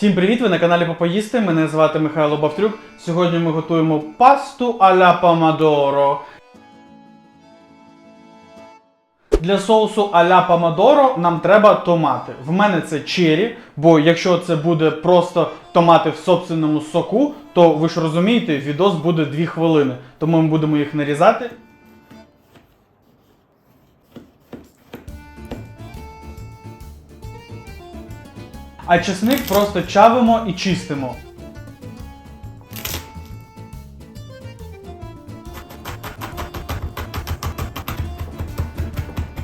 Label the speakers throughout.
Speaker 1: Всім привіт! Ви на каналі Попоїсти. Мене звати Михайло Бавтрюк. Сьогодні ми готуємо пасту аля помадоро. Для соусу аля помадоро нам треба томати. В мене це чері, бо якщо це буде просто томати в собственному соку, то ви ж розумієте, відос буде 2 хвилини. Тому ми будемо їх нарізати. А чесник просто чавимо і чистимо.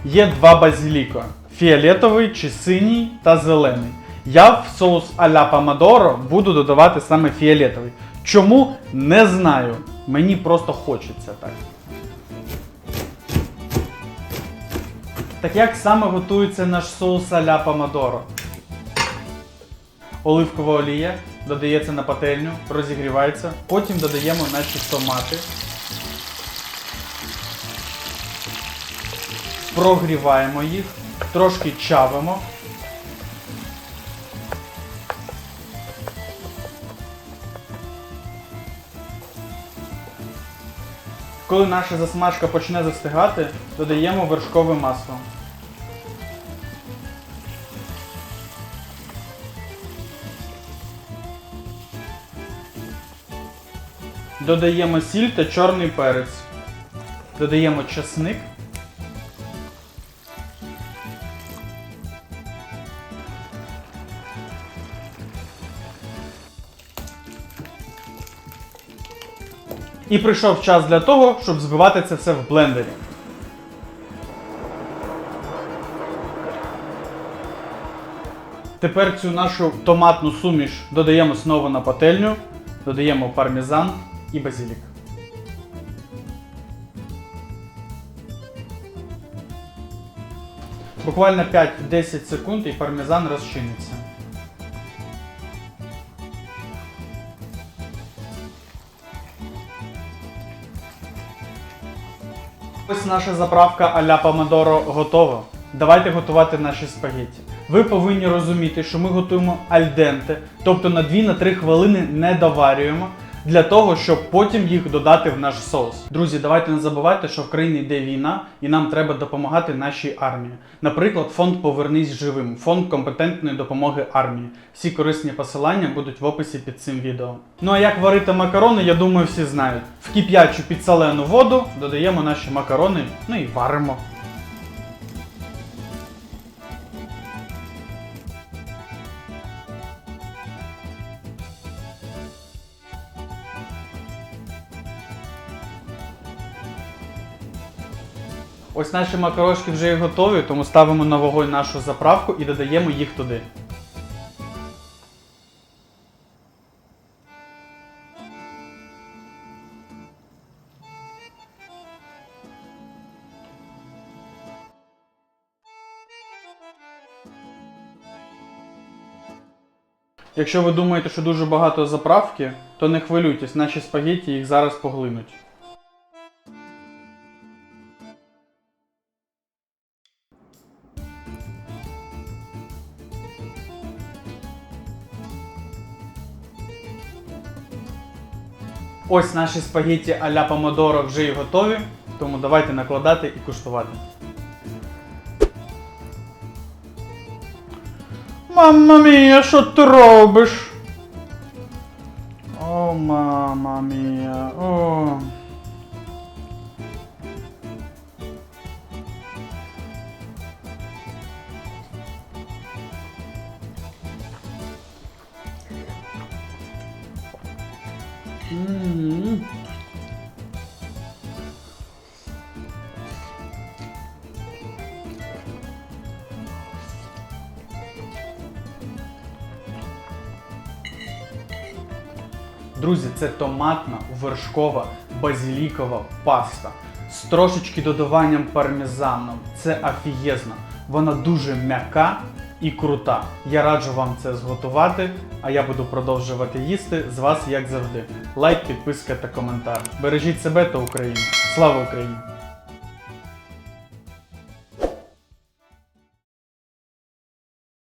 Speaker 1: Є два базіліко: фіолетовий чи синій та зелений. Я в соус аля помадоро буду додавати саме фіолетовий. Чому? Не знаю. Мені просто хочеться так. Так як саме готується наш соус аля помадоро? Оливкова олія додається на пательню, розігрівається. Потім додаємо наші томати. Прогріваємо їх, трошки чавимо. Коли наша засмажка почне застигати, додаємо вершкове масло. Додаємо сіль та чорний перець. Додаємо чесник. І прийшов час для того, щоб збивати це все в блендері. Тепер цю нашу томатну суміш додаємо знову на пательню, додаємо пармезан і базилік. Буквально 5-10 секунд і пармезан розчиниться. Ось наша заправка аля помадоро готова. Давайте готувати наші спагетті. Ви повинні розуміти, що ми готуємо альденте, тобто на 2-3 хвилини не доварюємо, для того, щоб потім їх додати в наш соус. Друзі, давайте не забувайте, що в країні йде війна, і нам треба допомагати нашій армії. Наприклад, фонд Повернись живим, фонд компетентної допомоги армії. Всі корисні посилання будуть в описі під цим відео. Ну а як варити макарони, я думаю, всі знають. В кип'ячу підсолену воду додаємо наші макарони, ну і варимо. Ось наші макарошки вже і готові, тому ставимо на вогонь нашу заправку і додаємо їх туди. Якщо ви думаєте, що дуже багато заправки, то не хвилюйтесь, наші спагетті їх зараз поглинуть. Ось наші спагетті аля помодоро вже і готові, тому давайте накладати і куштувати. Мамма мія, що ти робиш? О, мама мія, о. Друзі, це томатна, вершкова, базілікова паста з трошечки додаванням пармезану. Це афієзно. Вона дуже м'яка і крута. Я раджу вам це зготувати, а я буду продовжувати їсти з вас, як завжди. Лайк, підписка та коментар. Бережіть себе та Україну. Слава Україні!